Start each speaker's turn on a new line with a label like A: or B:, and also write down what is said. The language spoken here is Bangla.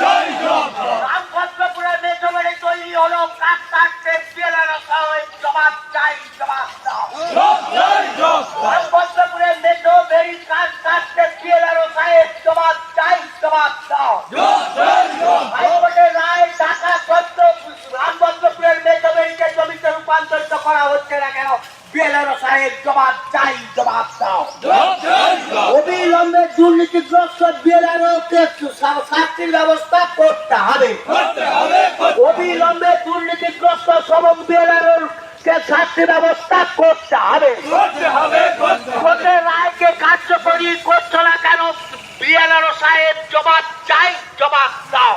A: চাই রামভদ্রপুরের তৈরি হলো চাই রামভদ্রপুরের চাই হাইকোর্টের রায় ঢাকা সত্য রামভদ্রপুরের জমিতে রূপান্তরিত করা হচ্ছে না কেন? বিএলআর সাহেব জবাব চাই জবাব দাও দুর্নীতিগ্রস্ত বিএলআরওকে শাস্তির ব্যবস্থা করতে হবে। অবিলম্বে দুর্নীতিগ্রস্ত সবক বিএলআরওর কে শাস্তি ব্যবস্থা করতে হবে। কোর্টের রায়কে কার্যকরী করছ না কেন? বিএলআরও সাহেব জবাব চাই জবাব দাও।